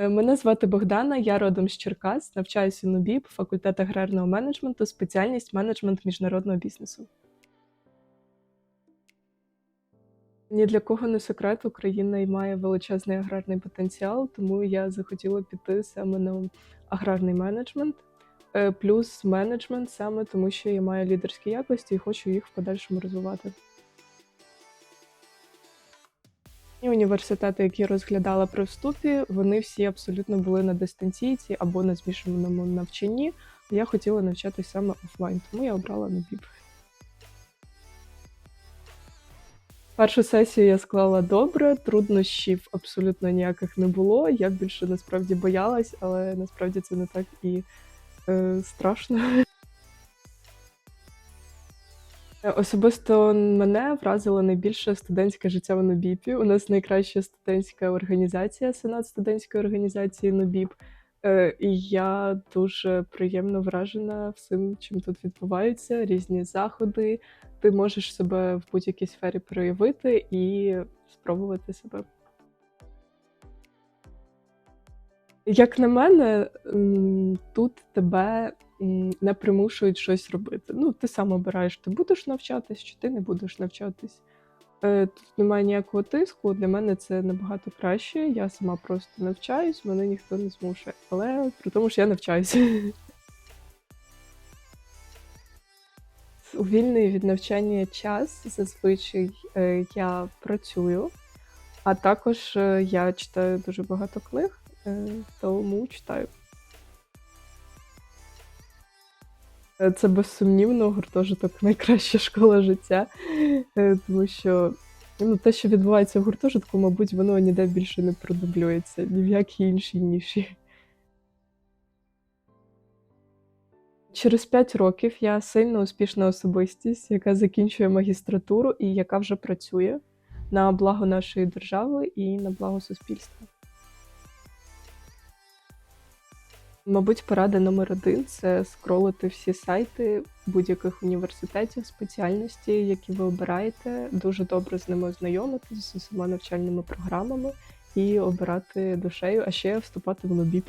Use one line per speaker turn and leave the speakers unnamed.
Е, Мене звати Богдана, я родом з Черкас, навчаюся у НУБІП, факультет аграрного менеджменту, спеціальність менеджмент міжнародного бізнесу. Ні для кого не секрет, Україна має величезний аграрний потенціал, тому я захотіла піти саме на аграрний менеджмент, е, плюс менеджмент саме тому, що я маю лідерські якості і хочу їх в подальшому розвивати. Університети, які розглядала при вступі, вони всі абсолютно були на дистанційці або на змішаному навчанні. Я хотіла навчатися саме офлайн, тому я обрала НУБІП. Першу сесію я склала добре, труднощів абсолютно ніяких не було. Я більше насправді боялась, але насправді це не так і е, страшно. Особисто мене вразило найбільше студентське життя в Нобіпі. У нас найкраща студентська організація, сенат студентської організації Нобіп. Е, І я дуже приємно вражена всім, чим тут відбувається, різні заходи. Ти можеш себе в будь-якій сфері проявити і спробувати себе. Як на мене, тут тебе не примушують щось робити. Ну, ти сам обираєш, ти будеш навчатись чи ти не будеш навчатись. Е, Тут немає ніякого тиску. Для мене це набагато краще. Я сама просто навчаюсь, мене ніхто не змушує. Але при тому, що я навчаюся. У вільний від навчання час зазвичай е, я працюю, а також е, я читаю дуже багато книг, тому читаю. Це безсумнівно гуртожиток найкраща школа життя, е, тому що ну, те, що відбувається в гуртожитку, мабуть, воно ніде більше не продублюється, ні в якій іншій ніші. Через 5 років я сильно успішна особистість, яка закінчує магістратуру і яка вже працює на благо нашої держави і на благо суспільства. Мабуть, порада номер один це скролити всі сайти будь-яких університетів, спеціальності, які ви обираєте, дуже добре з ними ознайомитися з усіма навчальними програмами і обирати душею, а ще вступати в НОБІП.